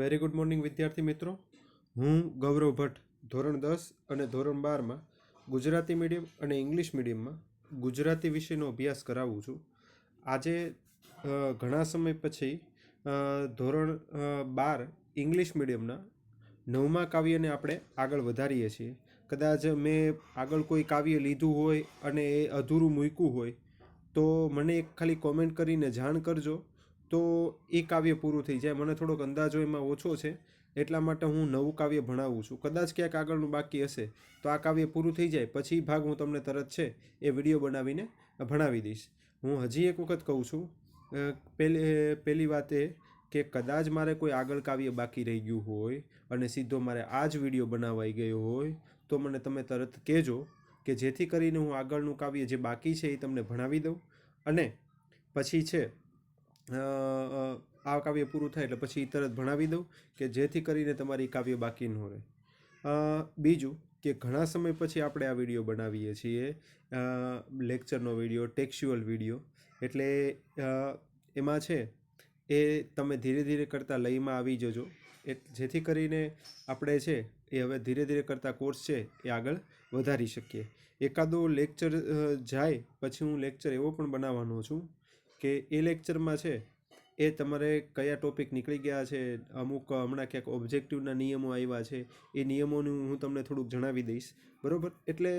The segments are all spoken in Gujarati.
વેરી ગુડ મોર્નિંગ વિદ્યાર્થી મિત્રો. હું ગૌરવ ભટ્ટ, ધોરણ દસ અને ધોરણ બારમાં ગુજરાતી મીડિયમ અને ઇંગ્લિશ મીડિયમમાં ગુજરાતી વિષયનો અભ્યાસ કરાવું છું. આજે ઘણા સમય પછી ધોરણ બાર ઇંગ્લિશ મીડિયમના નવમા કાવ્યને આપણે આગળ વધારીએ છીએ. કદાચ મેં આગળ કોઈ કાવ્ય લીધું હોય અને એ અધૂરું મૂક્યું હોય, તો મને એક ખાલી કોમેન્ટ કરીને જાણ કરજો. તો એ કાવ્ય પૂરું થઈ જાય. મને થોડોક અંદાજો એમાં ઓછો છે, એટલા માટે હું નવું કાવ્ય ભણાવું છું. કદાચ ક્યાંક આગળનું બાકી હશે, તો આ કાવ્ય પૂરું થઈ જાય. પછી ભાગ હું તમને તરત છે, એ વીડિયો બનાવીને ભણાવી દઈશ. હું હજી એક વખત કહું છું પહેલી પહેલી વાત એ કે કદાચ મારે કોઈ આગળ કાવ્ય બાકી રહી ગયું હોય અને સીધો મારે આ જ વીડિયો બનાવાઈ ગયો હોય, તો મને તમે તરત કહેજો કે જેથી કરીને હું આગળનું કાવ્ય જે બાકી છે એ તમને ભણાવી દઉં. અને પછી છે આ કાવ્ય પૂરું થાય એટલે પછી તરત ભણાવી દઉં કે જેથી કરીને તમારી કાવ્ય બાકી ન રહે. બીજું કે ઘણા સમય પછી આપણે આ વીડિયો બનાવીએ છીએ. લેક્ચરનો વીડિયો, ટેક્સ્યુઅલ વીડિયો. એટલે એમાં છે, એ તમે ધીરે ધીરે કરતાં લયમાં આવી જજો. એ, જેથી કરીને આપણે છે, એ હવે ધીરે ધીરે કરતાં કોર્સ છે, એ આગળ વધારી શકીએ. એકાદો લેક્ચર જાય, પછી હું લેક્ચર એવો પણ બનાવવાનો છું કે એ લેક્ચરમાં છે, એ તમારે કયા ટોપિક નીકળી ગયા છે, અમુક હમણાં ક્યાંક ઓબ્જેક્ટિવના નિયમો આવ્યા છે, એ નિયમોનું હું તમને થોડુંક જણાવી દઈશ. બરાબર? એટલે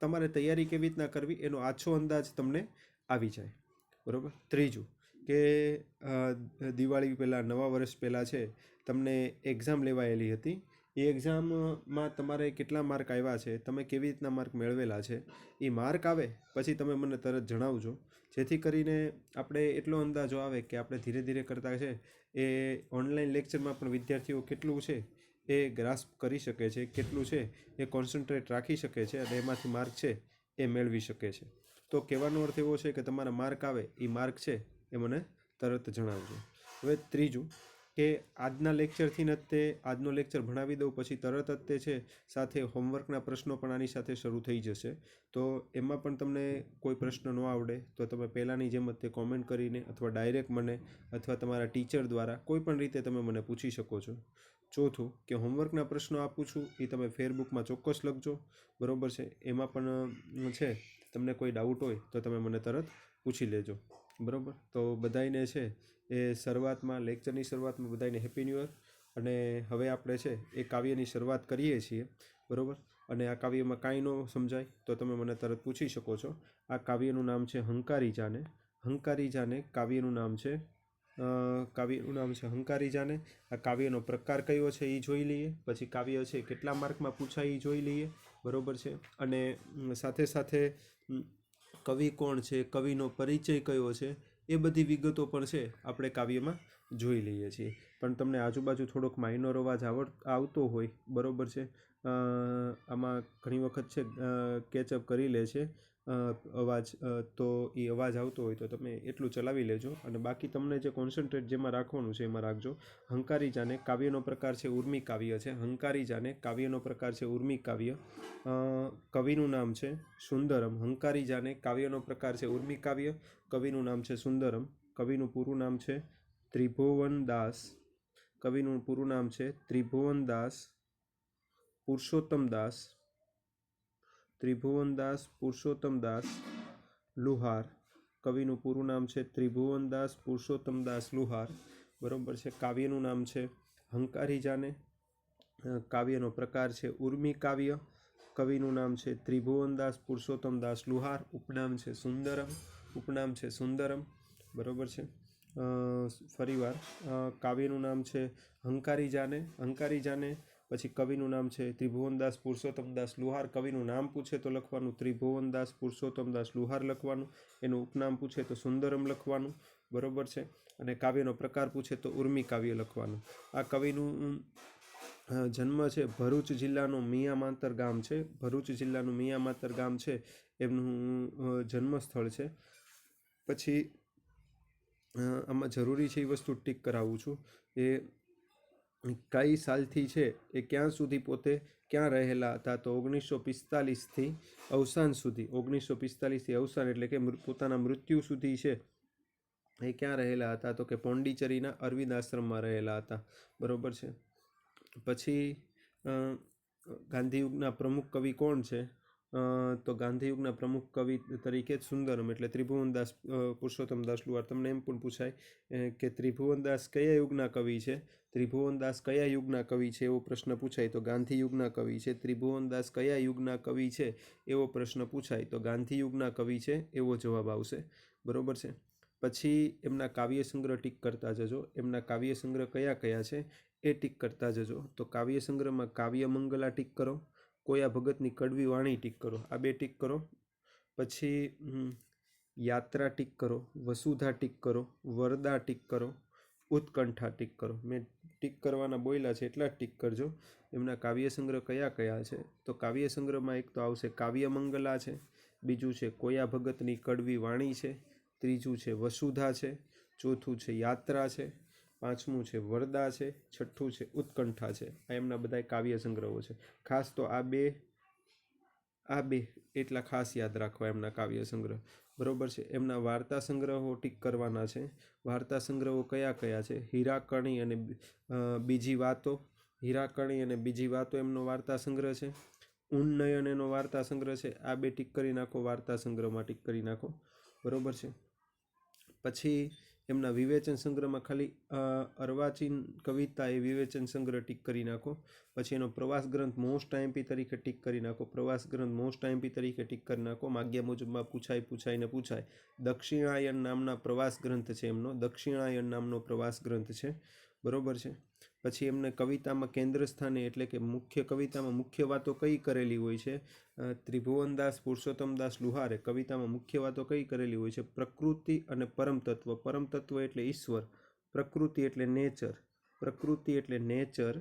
તમારે તૈયારી કેવી રીતના કરવી એનો આછો અંદાજ તમને આવી જાય. બરાબર? ત્રીજું કે દિવાળી પહેલાં, નવા વર્ષ પહેલાં છે, તમને એક્ઝામ લેવાયેલી હતી. એ એક્ઝામમાં તમારે કેટલા માર્ક આવ્યા છે, તમે કેવી રીતના માર્ક મેળવેલા છે, એ માર્ક આવે, પછી તમે મને તરત જણાવજો. જેથી કરીને આપણે એટલો અંદાજો આવે કે આપણે ધીરે ધીરે કરતાં છે, એ ઓનલાઈન લેક્ચરમાં પણ વિદ્યાર્થીઓ કેટલું છે, એ ગ્રાસ્પ કરી શકે છે, કેટલું છે, એ કોન્સન્ટ્રેટ રાખી શકે છે અને એમાંથી માર્ક છે, એ મેળવી શકે છે. તો કહેવાનો અર્થ એવો છે કે તમારા માર્ક આવે, એ માર્ક છે, એ મને તરત જણાવજો. હવે ત્રીજું કે આજના લેક્ચરથી જ તે આજનો લેક્ચર ભણાવી દઉં, પછી તરત જ તે છે, સાથે હોમવર્કના પ્રશ્નો પણ આની સાથે શરૂ થઈ જશે. તો એમાં પણ તમને કોઈ પ્રશ્ન ન આવડે, તો તમે પહેલાંની જેમ જ તે કોમેન્ટ કરીને અથવા ડાયરેક્ટ મને અથવા તમારા ટીચર દ્વારા કોઈ પણ રીતે તમે મને પૂછી શકો છો. ચોથું, કે હોમવર્કના પ્રશ્નો આપું છું, એ તમે ફેરબુકમાં ચોક્કસ લખજો. બરાબર છે? એમાં પણ છે, તમને કોઈ ડાઉટ હોય, તો તમે મને તરત પૂછી લેજો. બરોબર? તો બધાયને છે એ શરૂઆતમાં લેક્ચરની શરૂઆતમાં બધાયને હેપી ન્યૂ યર અને હવે આપણે છે એ કાવ્યની શરૂઆત કરીએ છીએ, બરાબર? અને આ કાવ્યમાં કાંઈ ન સમજાય, તો તમે મને તરત પૂછી શકો છો. આ કાવ્યનું નામ છે હંકારી જાને. હંકારી જાને કાવ્યનું નામ છે કાવ્યનું નામ છે હંકારી જાને. આ કાવ્યનો પ્રકાર કયો છે એ જોઈ લઈએ. પછી કાવ્ય છે કેટલા માર્કમાં પૂછાય એ જોઈ લઈએ, બરાબર છે? અને સાથે સાથે કવિ કોણ છે, કવિનો પરિચય કયો છે, એ બધી વિગતો પણ છે, આપણે કાવ્યમાં જોઈ લઈએ છીએ. પણ તમને આજુબાજુ થોડોક માઇનોર અવાજ આવડ, આવતો હોય, બરાબર છે? આમાં ઘણી વખત છે કેચઅપ કરી લે છે. અવાજ તો એ અવાજ આવતો હોય તો તમે એટલું ચલાવી લેજો. અને બાકી તમને જે કોન્સન્ટ્રેટ જેમાં રાખવાનું છે એમાં રાખજો. હંકારી જાને કાવ્યનો પ્રકાર છે ઉર્મી કાવ્ય છે. હંકારી જાને કાવ્યનો પ્રકાર છે ઉર્મી કાવ્ય. કવિનું નામ છે સુંદરમ. હંકારી જાને કાવ્યનો પ્રકાર છે ઉર્મી કાવ્ય. કવિનું નામ છે સુંદરમ. કવિનું પૂરું નામ છે ત્રિભુવન દાસ. કવિનું પૂરું નામ છે ત્રિભુવન દાસ. પુરુષોત્તમ દાસ. ત્રિભુવન પુરુષોત્તમદાસ પુરુષોત્તમ દાસ લુહાર. કવિનું પૂરું નામ છે ત્રિભુવનદાસ પુરુષોત્તમદાસ પુરુષોત્તમ દાસ લુહાર. બરોબર છે, કાવ્યનું નામ છે હંકારી જાને કાવ્યનો પ્રકાર છે ઉર્મી કાવ્ય. કવિનું નામ છે ત્રિભુવનદાસ પુરુષોત્તમ દાસ લુહાર. ઉપનામ છે સુંદરમ. ઉપનામ છે સુંદરમ. બરોબર છે. ફરીવાર કાવ્યનું નામ છે હંકારી જાને હંકારી જાને પછી કવિનું નામ છે ત્રિભુવનદાસ પુરુષોત્તમદાસ લુહાર. કવિનું નામ પૂછે તો લખવાનું ત્રિભુવનદાસ પુરુષોત્તમદાસ લુહાર લખવાનું. એનું ઉપનામ પૂછે તો સુંદરમ લખવાનું. બરોબર છે? અને કાવ્યનો પ્રકાર પૂછે તો ઉર્મી કાવ્ય લખવાનું. આ કવિનું જન્મ છે ભરૂચ જિલ્લાનું મિયામાતર ગામ છે. ભરૂચ જિલ્લાનું મિયામાતર ગામ છે. એમનું જન્મસ્થળ છે. પછી આમાં જરૂરી છે એ વસ્તુ ટીક કરાવું છું. એ કઈ સાલથી છે, એ ક્યાં સુધી પોતે ક્યાં રહેલા હતા તો ઓગણીસો પિસ્તાલીસથી અવસાન સુધી. ઓગણીસો પિસ્તાલીસથી અવસાન એટલે કે પોતાના મૃત્યુ સુધી છે, એ ક્યાં રહેલા હતા તો કે પોંડિચેરીના અરવિંદ આશ્રમમાં રહેલા હતા. બરોબર છે? પછી ગાંધીયુગના પ્રમુખ કવિ કોણ છે? તો ગાંધીયુગના પ્રમુખ કવિ તરીકે સુંદરમ એટલે ત્રિભુવનદાસ પુરુષોત્તમદાસ લુહાર. તમને એમ પણ પૂછાય કે ત્રિભુવનદાસ કયા યુગના કવિ છે? ત્રિભુવનદાસ કયા યુગના કવિ છે? એવો પ્રશ્ન પૂછાય. તો ગાંધી યુગના કવિ છે. ત્રિભુવનદાસ કયા યુગના કવિ છે? એવો પ્રશ્ન પૂછાય. તો ગાંધી યુગના કવિ છે? એવો જવાબ આવશે. બરોબર છે? પછી એમના કાવ્ય સંગ્રહ ટીક કરતા જજો. એમના કાવ્ય સંગ્રહ કયા કયા છે? એ ટીક કરતા જજો. તો કાવ્ય સંગ્રહમાં કાવ્ય મંગલા ટીક કરો. કોયા ભગતની કડવી વાણી ટીક કરો. આ બે ટીક કરો. પછી યાત્રા ટીક કરો, વસુધા ટીક કરો, વરદા ટીક કરો, ઉત્કંઠા ટીક કરો. મેં ટીક કરવાના બોયલા છે એટલા ટીક કરજો. એમના કાવ્ય સંગ્રહ કયા કયા છે? તો કાવ્ય સંગ્રહમાં એક તો આવશે કાવ્યમંગલા છે, બીજું છે કોયા ભગતની કડવી વાણી છે, ત્રીજું છે વસુધા છે, ચોથું છે યાત્રા છે પાંચમું છે, વરદા છે, છઠ્ઠું છે, ઉત્કંઠા છે. આ એમના બધા કાવ્ય સંગ્રહો છે. ખાસ તો આ બે આ બે એટલા ખાસ યાદ રાખવા એમના કાવ્ય સંગ્રહ. બરોબર છે? એમના વાર્તા સંગ્રહો ટીક કરવાના છે. વાર્તા સંગ્રહો કયા કયા છે? હીરાકણી અને બીજી વાતો. હીરાકણી અને બીજી વાતો એમનો વાર્તા સંગ્રહ છે. ઉન્નયન એનો વાર્તા સંગ્રહ છે. આ બે ટીક કરી નાખો, વાર્તા સંગ્રહમાં ટીક કરી નાખો. બરોબર છે? પછી એમના વિવેચન સંગ્રહમાં ખાલી અર્વાચીન કવિતા એ વિવેચન સંગ્રહ ટીક કરી નાખો. પછી એનો પ્રવાસ ગ્રંથ મોસ્ટ આઈએમપી તરીકે ટીક કરી નાખો. પ્રવાસ ગ્રંથ મોસ્ટ આઈએમપી તરીકે ટીક કરી નાખો. માગ્યા મુજબમાં પૂછાય પૂછાય ને પૂછાય. દક્ષિણાયન નામના પ્રવાસ ગ્રંથ છે એમનો. દક્ષિણાયન નામનો પ્રવાસ ગ્રંથ છે. બરોબર છે? પછી એમને કવિતામાં કેન્દ્ર સ્થાને એટલે કે મુખ્ય કવિતામાં મુખ્ય વાતો કઈ કરેલી હોય છે? ત્રિભુવનદાસ, પુરુષોત્તમદાસ લુહારે કવિતામાં મુખ્ય વાતો કઈ કરેલી હોય છે? પ્રકૃતિ અને પરમતત્વ. પરમતત્વ એટલે ઈશ્વર, પ્રકૃતિ એટલે નેચર, પ્રકૃતિ એટલે નેચર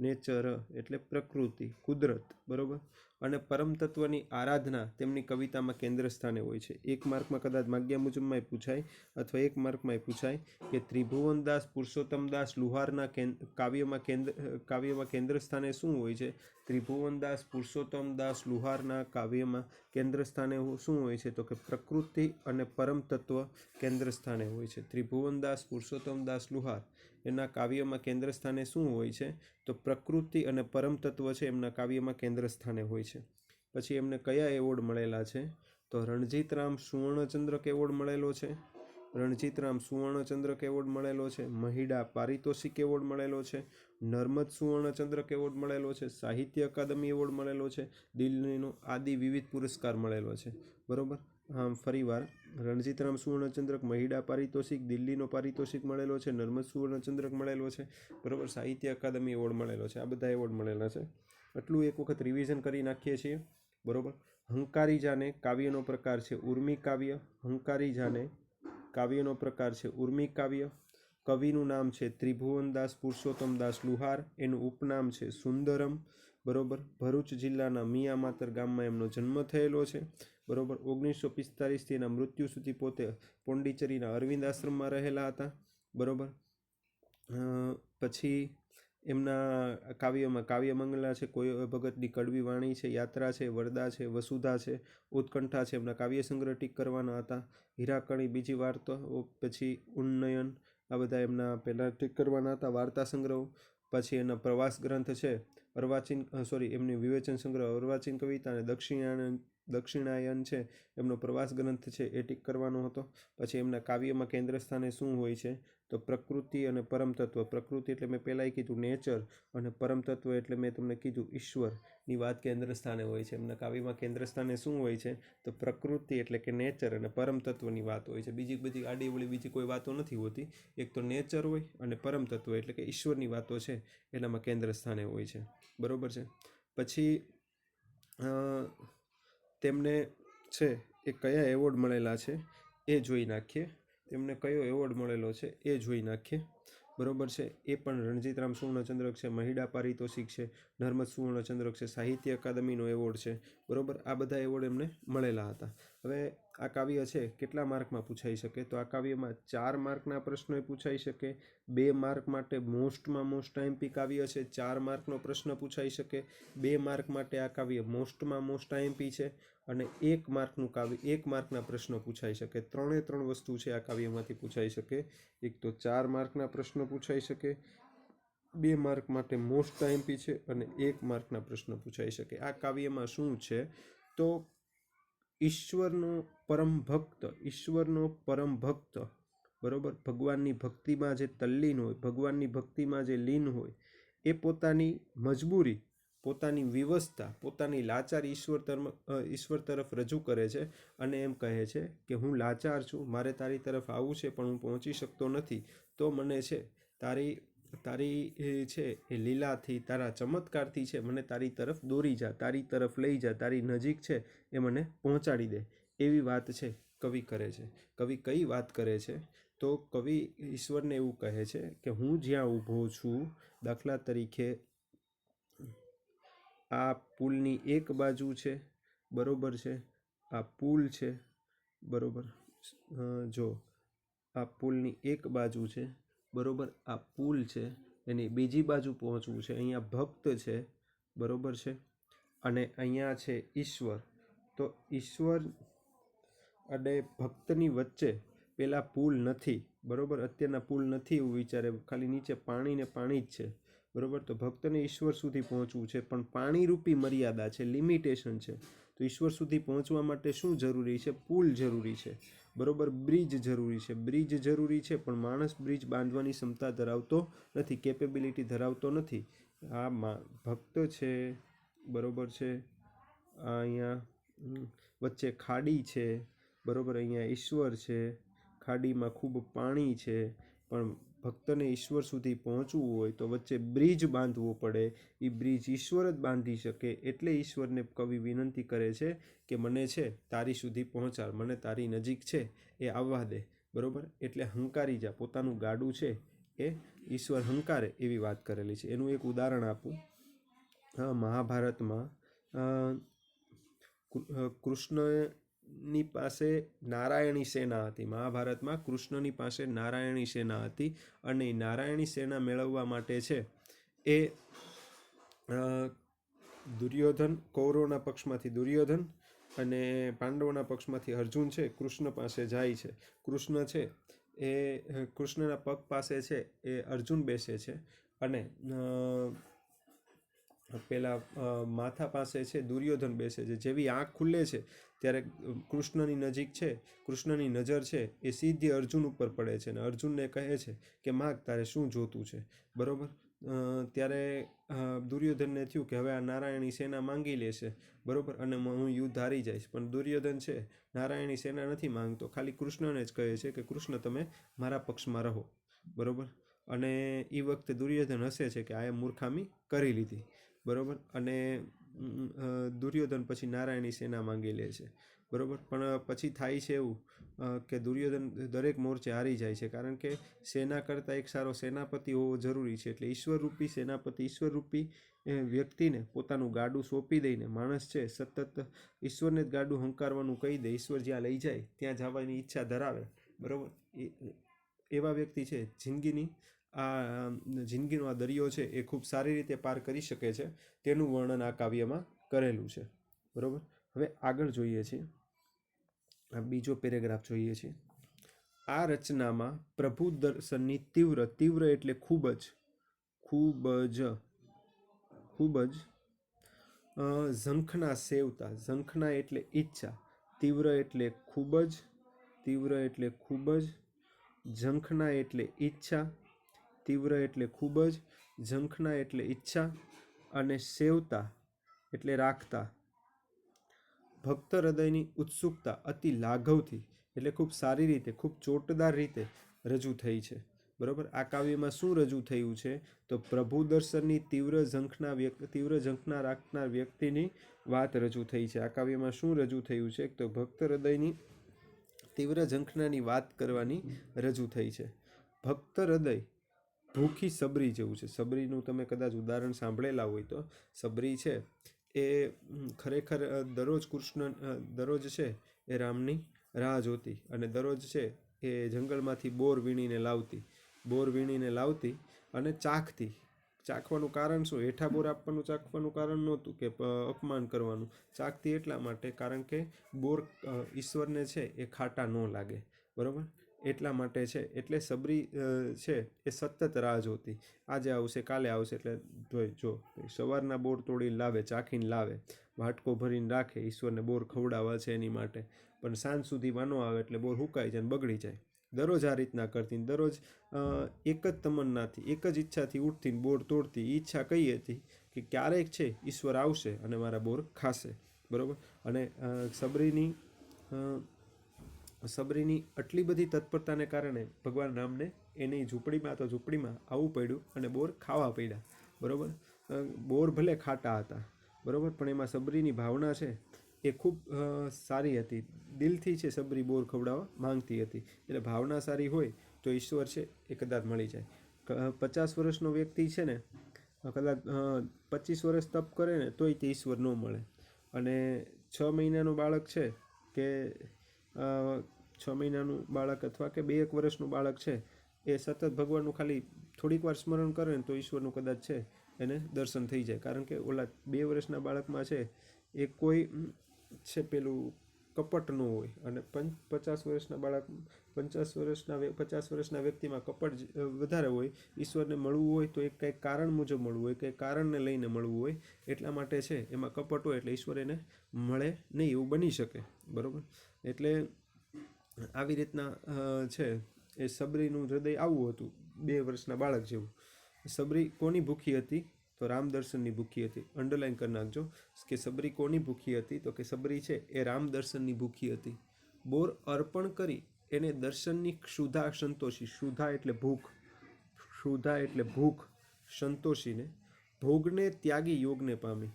નેચર એટલે પ્રકૃતિ, કુદરત, બરાબર? અને પરમ તત્વની આરાધના તેમની કવિતામાં કેન્દ્ર સ્થાને હોય છે. એક માર્કમાં કદાચ માગ્યા મુજબમાં પૂછાય અથવા એક માર્કમાં પૂછાય કે ત્રિભુવનદાસ પુરુષોત્તમદાસ લુહારના કાવ્યમાં કેન્દ્ર કાવ્યમાં કેન્દ્ર સ્થાને શું હોય છે? ત્રિભુવનદાસ, પુરુષોત્તમદાસ, લુહારના કાવ્યમાં કેન્દ્ર સ્થાને શું હોય છે? તો કે પ્રકૃતિ અને પરમ તત્વ કેન્દ્ર સ્થાને હોય છે. ત્રિભુવનદાસ, પુરુષોત્તમદાસ, લુહાર, એના કાવ્યમાં કેન્દ્ર સ્થાને શું હોય છે? તો પ્રકૃતિ અને પરમ તત્વ છે, એમના કાવ્યમાં કેન્દ્ર સ્થાને હોય છે. પછી એમને કયા એવોર્ડ મળેલા છે? તો રણજીતરામ સુવર્ણચંદ્રક એવોર્ડ મળેલો છે. રણજીતરામ સુવર્ણચંદ્રક એવોર્ડ મળેલો છે. મહિડા પારિતોષિક એવોર્ડ મળેલો છે. નર્મદ સુવર્ણચંદ્રક એવોર્ડ મળેલો છે. સાહિત્ય અકાદમી એવોર્ડ મળેલો છે. દિલ્હીનો આદિ વિવિધ પુરસ્કાર મળેલો છે. બરાબર? આમ ફરીવાર રણજીતરામ સુવર્ણચંદ્રક, મહિડા પારિતોષિક, દિલ્હીનો પારિતોષિક મળેલો છે. નર્મદ સુવર્ણચંદ્રક મળેલો છે. બરાબર? સાહિત્ય અકાદમી એવોર્ડ મળેલો છે. આ બધા એવોર્ડ મળેલા છે. આટલું એક વખત રિવિઝન કરી નાખીએ છીએ. બરાબર? હંકારી જાને કાવ્યનો પ્રકાર છે. ઉર્મી કાવ્ય. હંકારી જાને કાવ્યનો પ્રકાર છે ઉર્મી કાવ્ય. કવિનું નામ છે ત્રિભુવનદાસ પુરુષોત્તમદાસ લુહાર. એનું ઉપનામ છે સુંદરમ. બરોબર? ભરૂચ જિલ્લાના મિયામાતર ગામમાં એમનો જન્મ થયેલો છે. બરોબર? ઓગણીસો પિસ્તાલીસથી એના મૃત્યુ સુધી પોતે પોંડિચેરીના અરવિંદ આશ્રમમાં રહેલા હતા. બરોબર? પછી એમના કાવ્યમાં, કાવ્યમંગલા છે, કોઈ ભગતની કડવી વાણી છે, યાત્રા છે, વરદા છે, વસુધા છે, ઉત્કંઠા છે, એમના કાવ્ય સંગ્રહ ટીક કરવાના હતા. હીરાકણી બીજી વાર્તાઓ પછી ઉન્નયન, આ બધા એમના પહેલાં ટીક કરવાના હતા, વાર્તા સંગ્રહો, પછી એના પ્રવાસ ગ્રંથ છે અર્વાચીન સોરી એમની વિવેચન સંગ્રહ, અર્વાચીન કવિતા અને દક્ષિણાયન દક્ષિણાયન છે, એમનો પ્રવાસ ગ્રંથ છે એ ટીક કરવાનો હતો. પછી એમના કાવ્યમાં કેન્દ્ર સ્થાને શું હોય છે? તો પ્રકૃતિ અને પરમતત્વ. પ્રકૃતિ એટલે મેં પહેલાંય કીધું નેચર અને પરમતત્વ એટલે મેં તમને કીધું ઈશ્વરની વાત કેન્દ્ર સ્થાને હોય છે. એમના કાવ્યમાં કેન્દ્ર સ્થાને શું હોય છે? તો પ્રકૃતિ એટલે કે નેચર અને પરમતત્વની વાત હોય છે. બીજી બધી આડીવળી બીજી કોઈ વાતો નથી હોતી. એક તો નેચર હોય અને પરમતત્વ એટલે કે ઈશ્વરની વાતો છે. એનામાં કેન્દ્ર સ્થાને હોય છે. બરોબર છે. પછી તેમને છે, એ કયા એવોર્ડ મળેલા છે, એ જોઈ નાખીએ. તેમને કયો એવોર્ડ મળેલો છે, એ જોઈ નાખીએ. બરોબર છે? એ પણ રણજીતરામ સુવર્ણચંદ્રક છે, મહિડા પારિતોષિક છે, નર્મદ સુવર્ણચંદ્રક છે, સાહિત્ય અકાદમીનો એવોર્ડ છે. બરોબર? આ બધા એવોર્ડ એમને મળેલા હતા. હવે આ કાવ્ય છે કેટલા માર્કમાં પૂછાઈ શકે? તો આ કાવ્યમાં ચાર માર્કના પ્રશ્નો પૂછાઈ શકે. બે માર્ક માટે મોસ્ટમાં મોસ્ટ આઈએમપી કાવ્ય છે, ચાર માર્કનો પ્રશ્ન પૂછાઈ શકે. બે માર્ક માટે આ કાવ્ય મોસ્ટમાં મોસ્ટ આઈએમપી છે અને એક માર્કનું કાવ્ય, એક માર્કના પ્રશ્નો પૂછાઈ શકે. ત્રણે ત્રણ વસ્તુ છે આ કાવ્યમાંથી પૂછાઈ શકે. એક તો ચાર માર્કના પ્રશ્નો પૂછાઈ શકે, બે માર્ક માટે મોસ્ટ આઈએમપી છે અને એક માર્કના પ્રશ્ન પૂછાઈ શકે. આ કાવ્યમાં શું છે? તો ઈશ્વરનો પરમ ભક્ત, ઈશ્વરનો પરમ ભક્ત, બરોબર? ભગવાનની ભક્તિમાં જે તલ્લીન હોય, ભગવાનની ભક્તિમાં જે લીન હોય, એ પોતાની મજબૂરી, પોતાની વિવસ્થા પોતાની લાચાર ઈશ્વર તરફ ઈશ્વર તરફ રજૂ કરે છે અને એમ કહે છે કે, હું લાચાર છું, મારે તારી તરફ આવવું છે, પણ હું પહોંચી શકતો નથી. તો મને છે, તારી તારી છે, એ લીલાથી, તારા ચમત્કારથી છે, મને તારી તરફ દોરી જા, તારી તરફ લઈ જા, તારી નજીક છે, એ મને પહોંચાડી દે. એવી વાત છે, કવિ કરે છે. કવિ કઈ વાત કરે છે? તો કવિ ઈશ્વરને એવું કહે છે કે, હું જ્યાં ઊભો છું, દાખલા તરીકે આ પુલની એક બાજુ છે, બરોબર છે? આ પુલ છે, બરોબર? જો, આ પુલની એક બાજુ છે, બરોબર? આ પુલ છે, એની બીજી બાજુ પહોંચવું છે. અહીંયા ભક્ત છે, બરોબર છે? અને અહીંયા છે ઈશ્વર. તો ઈશ્વર અને ભક્તની વચ્ચે પેલા પુલ નથી, બરાબર? અત્યારના પુલ નથી એવું વિચારે, ખાલી નીચે પાણી ને પાણી જ છે, બરાબર? તો ભક્તને ઈશ્વર સુધી પહોંચવું છે, પણ પાણીરૂપી મર્યાદા છે લિમિટેશન છે. તો ઈશ્વર સુધી પહોંચવા માટે શું જરૂરી છે? પુલ જરૂરી છે, બરાબર? બ્રિજ જરૂરી છે. બ્રિજ જરૂરી છે, પણ માણસ બ્રિજ બાંધવાની ક્ષમતા ધરાવતો નથી કેપેબિલિટી ધરાવતો નથી. આ મા, ભક્ત છે, બરાબર છે અહીંયા વચ્ચે ખાડી છે બરોબર અહીંયા ઈશ્વર છે ખાડીમાં ખૂબ પાણી છે પણ ભક્તને ઈશ્વર સુધી પહોંચવું હોય તો વચ્ચે બ્રિજ બાંધવો પડે. એ બ્રિજ ઈશ્વર જ બાંધી શકે એટલે ઈશ્વરને કવિ વિનંતી કરે છે કે મને છે તારી સુધી પહોંચાડ મને તારી નજીક છે એ આવવા દે. બરાબર? એટલે હંકારી જા પોતાનું ગાડું છે એ ઈશ્વર હંકારે એવી વાત કરેલી છે. એનું એક ઉદાહરણ આપું. મહાભારતમાં અ, કૃષ્ણની પાસે નારાયણી સેના હતી. મહાભારતમાં કૃષ્ણની પાસે નારાયણી સેના હતી અને નારાયણી સેના મેળવવા માટે છે એ દુર્યોધન કૌરવના પક્ષમાંથી, દુર્યોધન અને પાંડવોના પક્ષમાંથી અર્જુન છે, કૃષ્ણ પાસે જાય છે. કૃષ્ણ છે એ, કૃષ્ણના પગ પાસે છે એ અર્જુન બેસે છે અને પેલા માથા પાસે છે, દુર્યોધન બેસે છે. જેવી આંખ ખુલે છે, ત્યારે કૃષ્ણની નજીક છે, કૃષ્ણની નજર છે, એ સીધી અર્જુન ઉપર પડે છે અને અર્જુનને કહે છે કે, માગ, તારે શું જોતું છે? બરાબર? ત્યારે દુર્યોધનને થયું કે, હવે આ નારાયણી સેના માંગી લેશે બરાબર? અને હું યુદ્ધ હારી જઈશ. પણ દુર્યોધન છે, નારાયણી સેના નથી માંગતો. ખાલી કૃષ્ણને જ કહે છે કે, કૃષ્ણ, તમે મારા પક્ષમાં રહો. બરાબર? અને એ વખતે દુર્યોધન હસે છે કે, આ મૂર્ખામી કરી લીધી. બરોબર? અને દુર્યોધન પછી નારાયણી સેના માંગી લે છે. બરાબર? પણ પછી થાય છે એવું કે દુર્યોધન દરેક મોરચે હારી જાય છે. કારણ કે સેના કરતાં એક સારો સેનાપતિ હોવો જરૂરી છે. એટલે ઈશ્વરરૂપી સેનાપતિ, ઈશ્વરરૂપી વ્યક્તિને પોતાનું ગાડું સોંપી દઈને માણસ છે, સતત ઈશ્વરને જ ગાડું હંકારવાનું કહી દે. ઈશ્વર જ્યાં લઈ જાય, ત્યાં જવાની ઈચ્છા ધરાવે. બરાબર? એવા વ્યક્તિ છે, જિંદગીની આ જિંદગીનો આ દરિયો છે એ ખૂબ સારી રીતે પાર કરી શકે છે, તેનું વર્ણન આ કાવ્યમાં કરેલું છે. બરાબર? હવે આગળ જોઈએ છીએ. આ બીજો પેરેગ્રાફ જોઈએ છીએ. આ રચનામાં પ્રભુ દર્શનની તીવ્ર તીવ્ર એટલે ખૂબ જ ખૂબ જ ખૂબ જ ઝંખના સેવતા, ઝંખના એટલે ઈચ્છા, તીવ્ર એટલે ખૂબ જ, તીવ્ર એટલે ખૂબ જ, ઝંખના એટલે ઈચ્છા તીવ્ર એટલે ખૂબ જ, ઝંખના એટલે ઈચ્છા અને સેવતા એટલે રાખતા. ભક્ત હૃદયની ઉત્સુકતા અતિ લાઘવથી એટલે ખૂબ સારી રીતે, ખૂબ ચોટદાર રીતે રજૂ થઈ છે. બરાબર? આ કાવ્યમાં શું રજૂ થયું છે? તો પ્રભુ દર્શનની તીવ્ર ઝંખના વ્યક્તિ, તીવ્ર ઝંખના રાખનાર વ્યક્તિની વાત રજૂ થઈ છે. આ કાવ્યમાં શું રજૂ થયું છે? તો ભક્ત હૃદયની તીવ્ર ઝંખનાની વાત કરવાની રજૂ થઈ છે. ભક્ત હૃદય ભૂખી સબરી જેવું છે. સબરીનું તમે કદાચ ઉદાહરણ સાંભળેલા હોય તો, સબરી છે એ ખરેખર દરરોજ કૃષ્ણ દરરોજ છે એ રામની રાહ જોતી અને દરરોજ છે એ જંગલમાંથી બોર વીણીને લાવતી. બોર વીણીને લાવતી અને ચાખતી. ચાખવાનું કારણ શું? હેઠા બોર આપવાનું, ચાખવાનું કારણ નહોતું કે અપમાન કરવાનું. ચાખતી એટલા માટે કારણ કે બોર ઈશ્વરને છે એ ખાટા ન લાગે. બરાબર? એટલા માટે છે. એટલે સબરી છે એ સતત રાહ જોતી. આજે આવશે, કાલે આવશે, એટલે જોઈ, જો. સવારના બોર તોડીને લાવે, ચાખીને લાવે. વાટકો ભરીને રાખે, ઈશ્વરને બોર ખવડાવવા છે એની માટે. પણ સાંજ સુધીમાં ન આવે એટલે બોર હુકાઈ જાય ને બગડી જાય. દરરોજ આ રીતના કરતી દરરોજ એક જ તમન્નાથી, એક જ ઈચ્છાથી ઉઠતી બોર તોડતી. ઈચ્છા કઈ હતી? કે ક્યારેક છે ઈશ્વર આવશે અને મારા બોર ખાશે. બરાબર? અને સબરીની સબરીની આટલી બધી તત્પરતાને કારણે ભગવાન રામને એની ઝૂંપડીમાં તો ઝૂંપડીમાં આવવું પડ્યું અને બોર ખાવા પડ્યા. બરાબર? બોર ભલે ખાટા હતા, બરાબર? પણ એમાં સબરીની ભાવના છે એ ખૂબ સારી હતી. દિલથી છે સબરી બોર ખવડાવવા માંગતી હતી. એટલે ભાવના સારી હોય તો ઈશ્વર છે એ કદાચ મળી જાય. પચાસ વર્ષનો વ્યક્તિ છે ને કદાચ પચીસ વર્ષ તપ કરે ને તોય તે ઈશ્વર ન મળે. અને છ મહિનાનું બાળક છે કે છ મહિનાનું બાળક અથવા કે બે એક વર્ષનું બાળક છે, એ સતત ભગવાનનું ખાલી થોડીક વાર સ્મરણ કરે ને તો ઈશ્વરનું કદાચ છે, એને દર્શન થઈ જાય. કારણ કે ઓલા બે વર્ષના બાળકમાં છે, એ કોઈ છે પેલું કપટ ન હોય. અને પંચ પચાસ વર્ષના બાળક, પચાસ વર્ષના પચાસ વર્ષના વ્યક્તિમાં કપટ વધારે હોય, ઈશ્વરને મળવું હોય તો એક કંઈક કારણ મુજબ મળવું હોય, કંઈક કારણને લઈને મળવું હોય, એટલા માટે છે, એમાં કપટ હોય એટલે ઈશ્વર એને મળે નહીં એવું બની શકે. બરાબર? એટલે આવી રીતના છે. એ સબરીનું હૃદય આવું હતું, બે વર્ષના બાળક જેવું. સબરી કોની ભૂખી હતી? તો રામ દર્શનની ભૂખી હતી. અંડરલાઈન કરી નાખજો. કે સબરી કોની ભૂખી હતી? તો કે સબરી છે, એ રામ દર્શનની ભૂખી હતી. બોર અર્પણ કરી, એને દર્શનની ક્ષુધા સંતોષી. ક્ષુધા એટલે ભૂખ. ક્ષુધા એટલે ભૂખ સંતોષીને, ભોગને ત્યાગી યોગને પામી.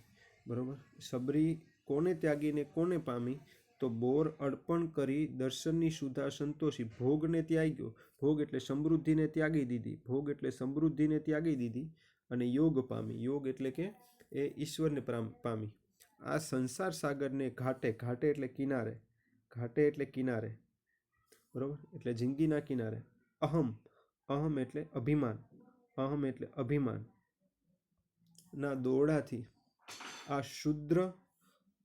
બરાબર? સબરી કોને ત્યાગીને, કોને પામી? તો બોર અર્પણ કરી દર્શનની સુધા સંતોષી. ભોગને ત્યાગ્યો ભોગ એટલે સમૃદ્ધિને ત્યાગી દીધી. ભોગ એટલે સમૃદ્ધિને ત્યાગી દીધી અને યોગ પામી. યોગ એટલે કે એ ઈશ્વરને પામી. આ સંસાર સાગરને ઘાટે ઘાટે એટલે કિનારે. ઘાટે એટલે કિનારે. બરાબર? એટલે જિંદગીના કિનારે. અહમ. અહમ એટલે અભિમાન. અહમ એટલે અભિમાન. ના દોરડાથી આ શુદ્ર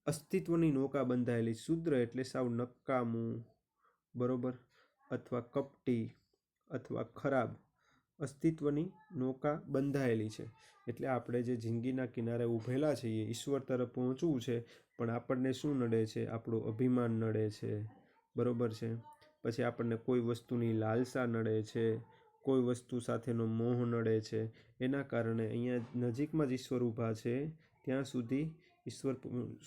અસ્તિત્વની નૌકા બંધાયેલી શુદ્ર એટલે સાવ નકામું, બરોબર? અથવા કપટી અથવા ખરાબ. અસ્તિત્વની નૌકા બંધાયેલી છે. એટલે આપણે જે જિંદગીના કિનારે ઊભેલા છીએ, ઈશ્વર તરફ પહોંચવું છે, પણ આપણને શું નડે છે? આપણું અભિમાન નડે છે. બરોબર છે? પછી આપણને કોઈ વસ્તુની લાલસા નડે છે, કોઈ વસ્તુ સાથેનો મોહ નડે છે. એના કારણે અહીંયા નજીકમાં જ ઈશ્વર ઊભા છે, ત્યાં સુધી ઈશ્વર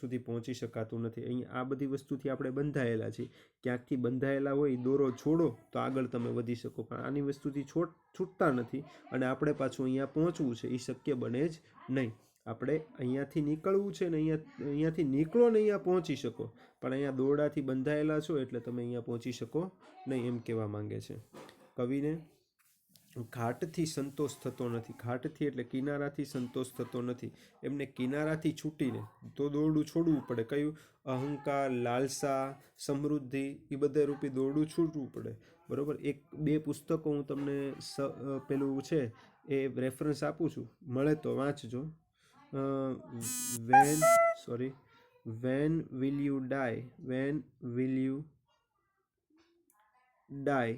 સુધી પહોંચી શકાતું નથી. અહીંયા આ બધી વસ્તુથી આપણે બંધાયેલા છીએ. ક્યાંકથી બંધાયેલા હોય દોરો છોડો તો આગળ તમે વધી શકો. પણ આની વસ્તુથી છોટ છૂટતા નથી અને આપણે પાછું અહીંયા પહોંચવું છે. એ શક્ય બને જ નહીં. આપણે અહીંયાથી નીકળવું છે ને અહીંયા, અહીંયાથી નીકળો ને અહીંયા પહોંચી શકો. પણ અહીંયા દોરડાથી બંધાયેલા છો એટલે તમે અહીંયા પહોંચી શકો નહીં એમ કહેવા માંગે છે. કવિને ઘાટથી સંતોષ થતો નથી. ઘાટથી એટલે કિનારાથી સંતોષ થતો નથી. એમને કિનારાથી છૂટીને તો દોરડું છોડવું પડે. કયું? અહંકાર, લાલસા, સમૃદ્ધિ, એ બધા રૂપી દોરડું છૂટવું પડે. બરાબર? એક, બે પુસ્તકો હું તમને સ પેલું છે એ રેફરન્સ આપું છું. મળે તો વાંચજો. When sorry when will you die when will you die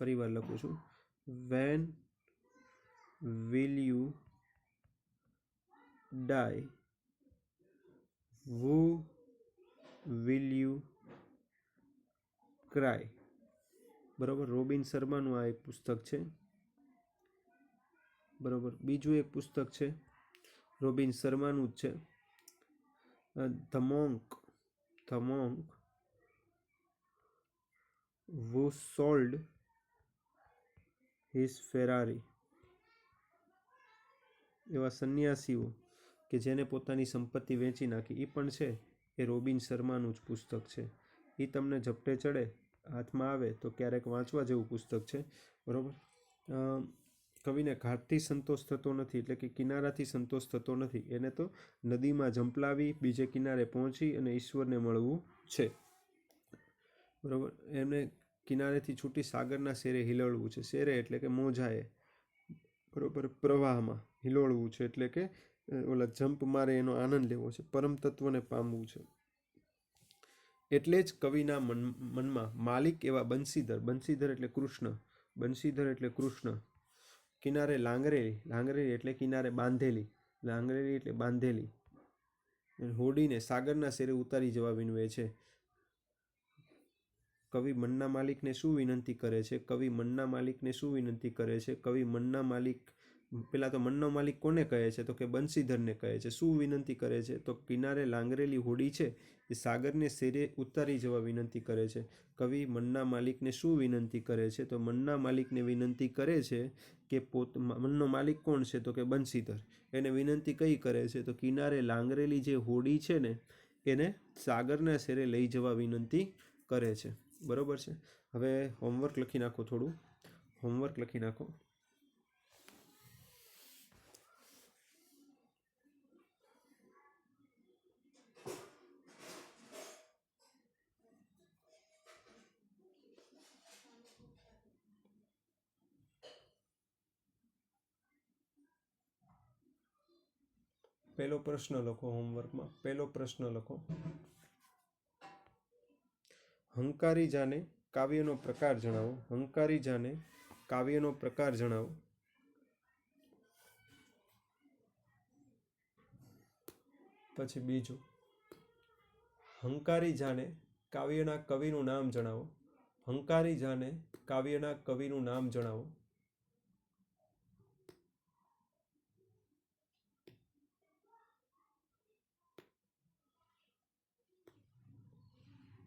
ફરી વાર લખું છું. When will you die who will you cry બરાબર? રોબિન શર્માનું આ એક પુસ્તક છે. બરાબર? બીજું એક પુસ્તક છે. રોબિન શર્માનું જ છે. The monk the monk who sold his Ferrari એવા સંન્યાસીઓ કે જેને પોતાની સંપત્તિ વેચી નાખી. એ પણ છે એ રોબિન શર્માનું જ પુસ્તક છે. એ તમને ઝપટે ચડે, હાથમાં આવે તો ક્યારેક વાંચવા જેવું પુસ્તક છે. બરાબર? કવિને ઘાટથી સંતોષ થતો નથી, એટલે કે કિનારાથી સંતોષ થતો નથી. એને તો નદીમાં ઝંપલાવી બીજે કિનારે પહોંચી અને ઈશ્વરને મળવું છે. બરાબર? એમને કિનારેથી છૂટી સાગરના શેરે હિલોળવું છે. શેરે એટલે કે મોજાએ, બરોબર, પ્રવાહમાં હિલોળવું છે એટલે કે ઓલા જમ્પ મારે એનો આનંદ લેવો છે. પરમ તત્વને પામવું છે. એટલે જ કવિના મન, મનમાં માલિક એવા બંસીધર બંસીધર એટલે કૃષ્ણ બંસીધર એટલે કૃષ્ણ, કિનારે લાંગરેલી લાંગરેલી એટલે કિનારે બાંધેલી, લાંગરેલી એટલે બાંધેલી, હોડીને સાગરના શેરે ઉતારી જવા વિનવે છે. કવિ મનના માલિકને શું વિનંતી કરે છે? કવિ મનના માલિકને શું વિનંતી કરે છે? કવિ મનના માલિક, પેલા તો મનનો માલિક કોને કહે છે? તો કે બંસીધરને કહે છે. શું વિનંતી કરે છે? તો કિનારે લાંગરેલી હોડી છે, એ સાગરને શેરે ઉતારી જવા વિનંતી કરે છે. કવિ મનના માલિકને શું વિનંતી કરે છે? તો મનના માલિકને વિનંતી કરે છે કે પોત, મનનો માલિક કોણ છે? તો કે બંસીધર એને વિનંતી કઈ કરે છે? તો કિનારે લાંગરેલી જે હોડી છે ને, એને સાગરના શેરે લઈ જવા વિનંતી કરે છે. બરોબર છે. હવે હોમવર્ક લખી નાખો થોડું. હોમવર્ક લખી નાખો. પહેલો પ્રશ્ન લખો હોમવર્કમાં પહેલો પ્રશ્ન લખો. હંકારી જાને કાવ્યનો પ્રકાર જણાવો. હંકારી જાને કાવ્યનો પ્રકાર જણાવો. પછી બીજું. હંકારી જાને કાવ્યના કવિનું નામ જણાવો. હંકારી જાને કાવ્યના કવિનું નામ જણાવો.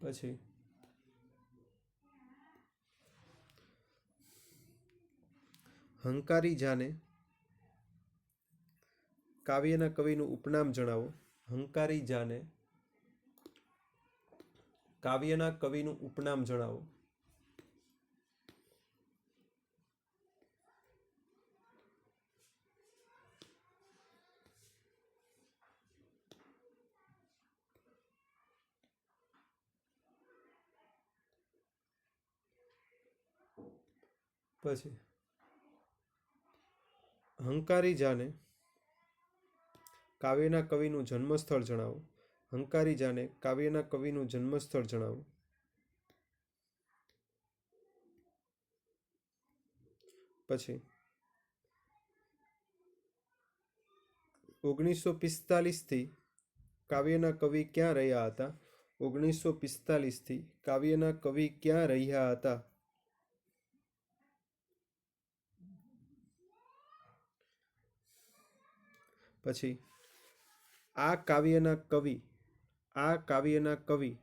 પછી હંકારી જાને કાવ્યના કવિનું ઉપનામ જણાવો. હંકારી જાને કાવ્યના કવિનું ઉપનામ જણાવો. પછી હંકારી જાને કાવ્યના કવિનું જન્મસ્થળ જણાવો. હંકારી જાને કાવ્યના કવિનું જન્મસ્થળ જણાવો. પછી ઓગણીસો પિસ્તાલીસથી કાવ્યના કવિ ક્યાં રહ્યા હતા? ઓગણીસો પિસ્તાલીસથી કાવ્યના કવિ ક્યાં રહ્યા હતા? પછી, આ કાવ્યના કવિ, આ કાવ્યના કવિ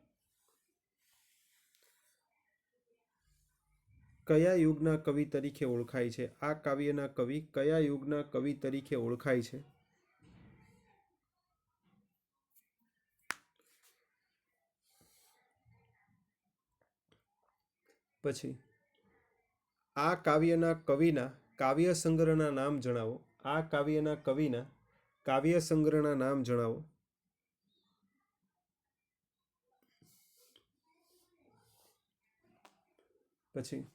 કયા યુગના કવિ તરીકે ઓળખાય છે? આ કાવ્યના કવિ કયા યુગના કવિ તરીકે ઓળખાય છે? પછી, આ કાવ્યના કવિના કાવ્ય સંગ્રહના નામ જણાવો. આ કાવ્યના કવિના કાવ્ય સંગ્રહના નામ જણાવો. પછી,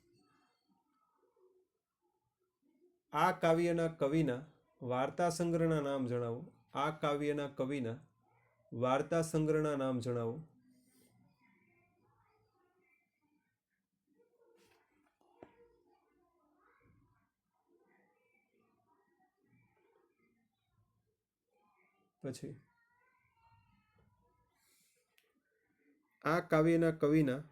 આ કાવ્યના કવિના વાર્તા સંગ્રહના નામ જણાવો. આ કાવ્યના કવિના વાર્તા સંગ્રહના નામ જણાવો. પછી? આ કાવ્યના કવિના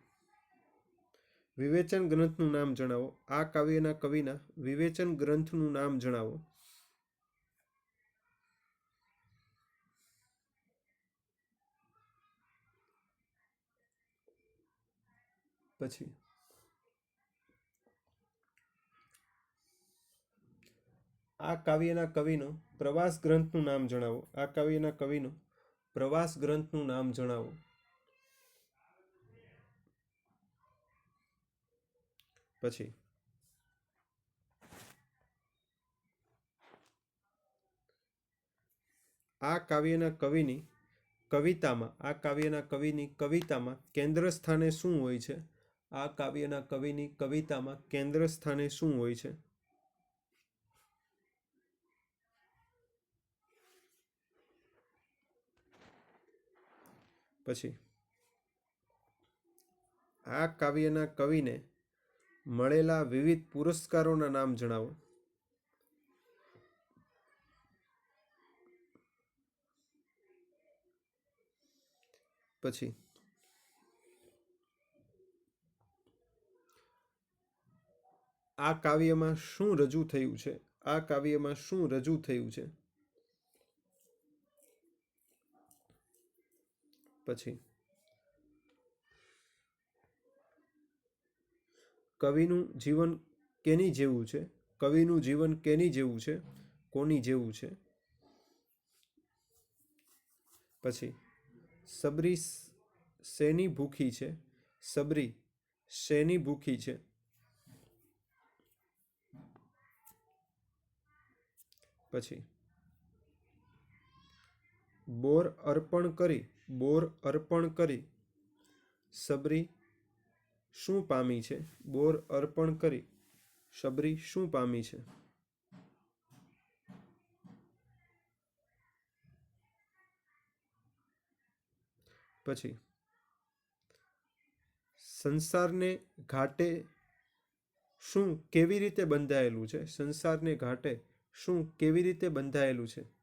વિવેચન ગ્રંથનું નામ જણાવો. આ કાવ્યના કવિના વિવેચન ગ્રંથનું નામ જણાવો. પછી? આ કાવ્યના કવિનો પ્રવાસ ગ્રંથનું નામ જણાવો. આ કાવ્યના કવિનું પ્રવાસ ગ્રંથનું નામ જણાવો. પછી આ કાવ્યના કવિની કવિતામાં, આ કાવ્યના કવિની કવિતામાં કેન્દ્ર સ્થાને શું હોય છે? આ કાવ્યના કવિની કવિતામાં કેન્દ્ર સ્થાને શું હોય છે? પછી આ કાવ્યના કવિને મળેલા વિવિધ પુરસ્કારોના નામ જણાવો. પછી આ કાવ્યમાં શું રજૂ થયું છે? આ કાવ્યમાં શું રજૂ થયું છે? પછી? કવિનું જીવન કેની જેવું છે? કવિનું જીવન કેની જેવું છે? કોની જેવું છે? પછી, સબરી શેની ભૂખી છે? સબરી, શેની ભૂખી છે? પછી, બોર અર્પણ કરી બોર અર્પણ કરી. સબરી શું પામી છે? બોર અર્પણ કરી. શબરી શું પામી છે? પછી, સંસારને ઘાટે શું કેવી રીતે બંધાયેલું છે? સંસારને ઘાટે શું કેવી રીતે બંધાયેલું છે?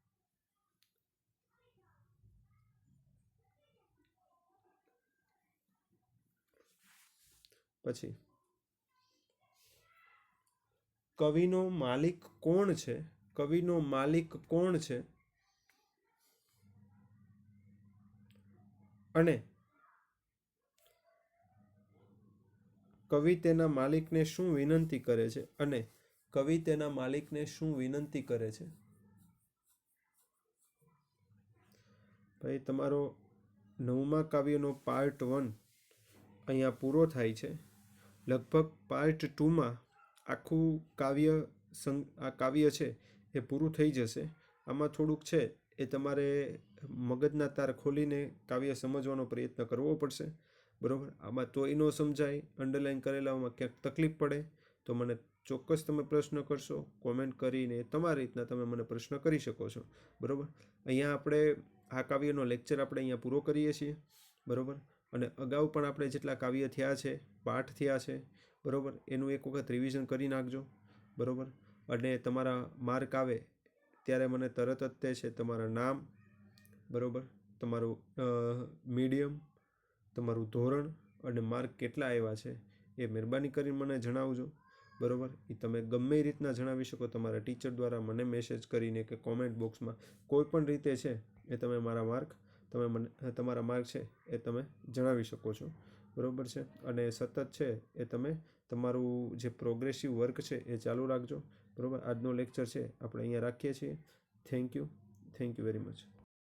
પછી. કવિનો માલિક કોણ છે? કવિનો માલિક કોણ છે? અને કવિ તેના માલિકને શું વિનંતી કરે છે? અને કવિ તેના માલિકને શું વિનંતી કરે છે? ભાઈ, તમારો નવમા કાવ્યનો પાર્ટ વન અહીંયા પૂરો થાય છે. લગભગ પાર્ટ ટુમાં આખું કાવ્ય સં આ કાવ્ય છે એ પૂરું થઈ જશે. આમાં થોડુંક છે એ તમારે મગજના તાર ખોલીને કાવ્ય સમજવાનો પ્રયત્ન કરવો પડશે. બરાબર? આમાં તોય ન સમજાય. અંડરલાઇન કરેલામાં ક્યાંક તકલીફ પડે. તો મને ચોક્કસ તમે પ્રશ્ન કરશો કોમેન્ટ કરીને તમારી રીતના તમે મને પ્રશ્ન કરી શકો છો. બરાબર? અહીંયા આપણે આ કાવ્યનો લેક્ચર આપણે અહીંયા પૂરો કરીએ છીએ. બરાબર? અને અગાઉ પણ આપણે જેટલા કાવ્ય થયા છે પાઠ થયા છે, બરાબર? એનું એક વખત રિવિઝન કરી નાખજો, બરાબર? અને તમારા માર્ક આવે ત્યારે મને તરત જ તે છે તમારા નામ, બરાબર? તમારું મીડિયમ તમારું ધોરણ અને માર્ક કેટલા આવ્યા છે એ મહેરબાની કરીને મને જણાવજો, બરાબર? એ તમે ગમે એ રીતના જણાવી શકો, તમારા ટીચર દ્વારા મને મેસેજ કરીને કે કોમેન્ટ બોક્સમાં કોઈ પણ રીતે છે એ તમે મારા માર્ક તમે મને, તમારા માર્ક છે એ તમે જણાવી શકો છો. બરાબર છે? અને સતત છે એ તમે તમારું જે પ્રોગ્રેસિવ વર્ક છે એ ચાલુ રાખજો. બરાબર? આજનો લેક્ચર છે, આપણે અહીંયા રાખીએ છીએ. Thank you thank you very much